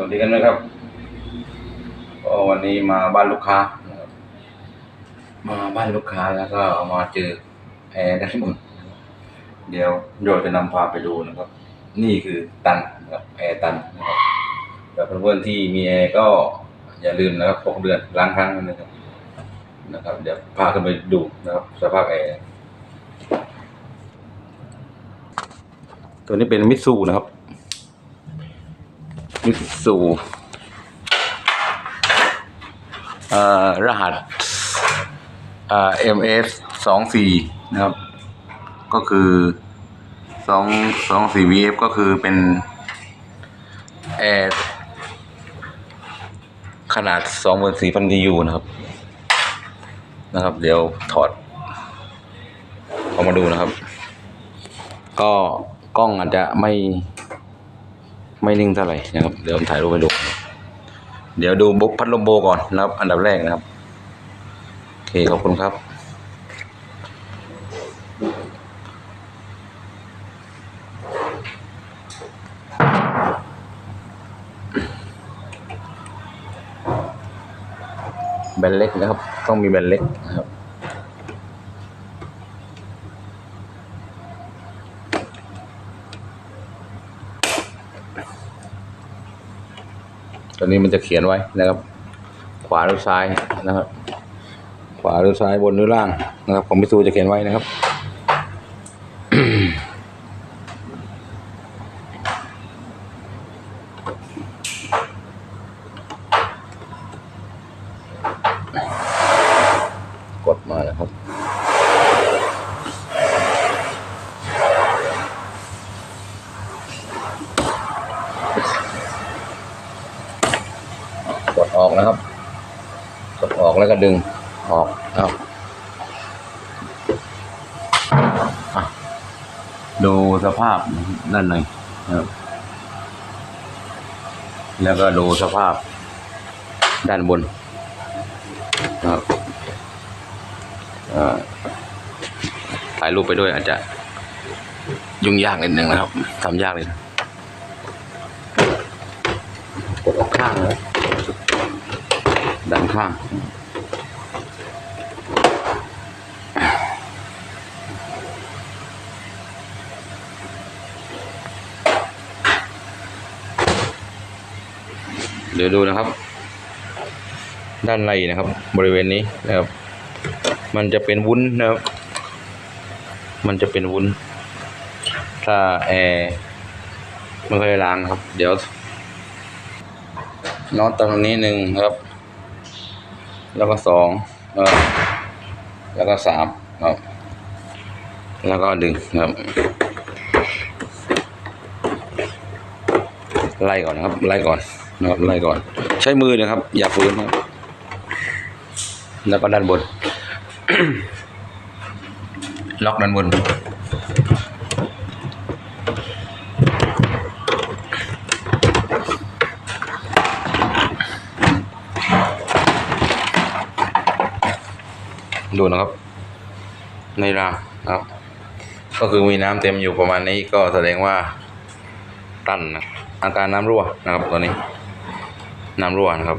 วัสดีกันนะครับก็วันนี้มาบ้านลูกค้า มาบ้านลูกค้าแล้วก็มาเจอแอร์ด้านบนเดี๋ยวโยจะนำพาไปดูนะครับ นี่คือตันนะครับแอร์ตันนะครับแต่เพื่อนๆที่มีแอร์ก็อย่าลืมนะครับหกเดือนล้างครั้งนะครับ นะครับ เดี๋ยวพาขึ้นไปดูนะครับ สภาพแอร์ตัวนี้เป็นมิตซูนะครับ มิตซูเอ่รหัสเอ่อ MS สองสี่นะครับ ก็คือสองสองสี่ VF ก็คือเป็นแอร์ขนาดสองหมื่นสี่พันยูนะครับ นะครับ เดี๋ยวถอดออกมาดูนะครับ ก็กล้องอาจจะไม่ ไม่นิ่งเท่าไหร่นะครับ เดี๋ยวผมถ่ายรูปให้ดู เดี๋ยวดูบุกพัดลมโบก่อนนะครับ อันดับแรกนะครับ โอเค ขอบคุณครับแบนเล็กนะครับ ต้องมีแบนเล็กนะครับ ตอนนี้มันจะเขียนไว้นะครับ ขวาหรือซ้ายนะครับ ขวาหรือซ้ายบนหรือล่างนะครับของพิสูจะเขียนไว้นะครับกดมาแล้วครับ ออกนะครับ กดออกแล้วก็ดึงออกเอาอะดูสภาพด้านในนะครับ แล้วก็ดูสภาพด้านบนครับถ่ายรูปไปด้วยอาจจะยุ่งยากนิดนึงนะครับทำยากเลยกดออกข้างนะ ด้านข้างเดี๋ยวดูนะครับ ด้านในนะครับ บริเวณนี้นะครับ มันจะเป็นวุ้นนะครับ มันจะเป็นวุ้น ถ้าแอร์ไม่ค่อยล้างครับ เดี๋ยวน็อตตรงนี้หนึ่งครับ แล้วก็สองแล้วก็สามครับ แล้วก็ดึงครับ ไล่ก่อนนะครับ ไล่ก่อนนะครับไล่ก่อน ใช้มือนะครับ อย่าฝืนนะครับแล้วก็ด้านบน ล็อกด้านบน ดูนะครับ ในรานะครับ ก็คือมีน้ำเต็มอยู่ประมาณนี้ก็แสดงว่าตันนะอาการน้ำรั่วนะครับตัวนี้ น้ำรั่วนะครับ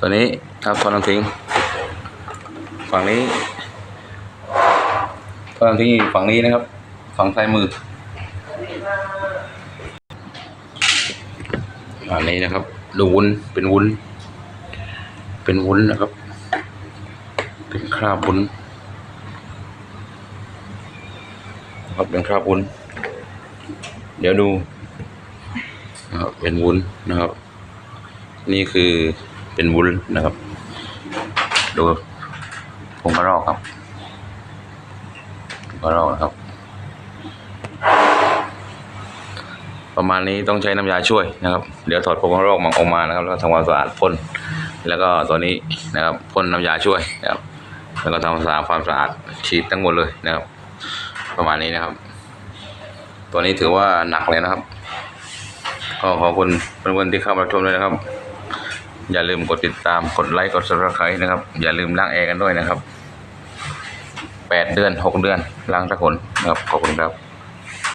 ตัวนี้ครับท่อน้ำทิ้ง ฝั่งนี้ท่อน้ำทิ้งอยู่ฝั่งนี้นะครับ ฝั่งซ้ายมืออันนี้นะครับ ดูวุ้นเป็นวุ้น เป็นวุ้นนะครับ เป็นคราบวุ้นนะครับเป็นคราบวุ้น เดี๋ยวดูนะครับเป็นวุ้นนะครับ นี่คือเป็นวุ้นนะครับ ดูผงกระรอกครับผงกระรอกนะครับ ประมาณนี้ต้องใช้น้ำยาช่วยนะครับ เดี๋ยวถอดผงกระรอกมันออกมานะครับ แล้วก็ทำความสะอาดพ่น แล้วก็ตัวนี้นะครับพ่นน้ำยาช่วยนะครับ แล้วก็ทำความสะอาดความสะอาดฉีดทั้งหมดเลยนะครับ ประมาณนี้นะครับ ตัวนี้ถือว่าหนักเลยนะครับก็ขอบคุณเพื่อนๆที่เข้ามาชมด้วยนะครับ อย่าลืมกดติดตามกดไลค์กด subscribe นะครับ อย่าลืมล้างแอร์กันด้วยนะครับแปดเดือนหกเดือนล้างสักคนนะครับขอบคุณครับ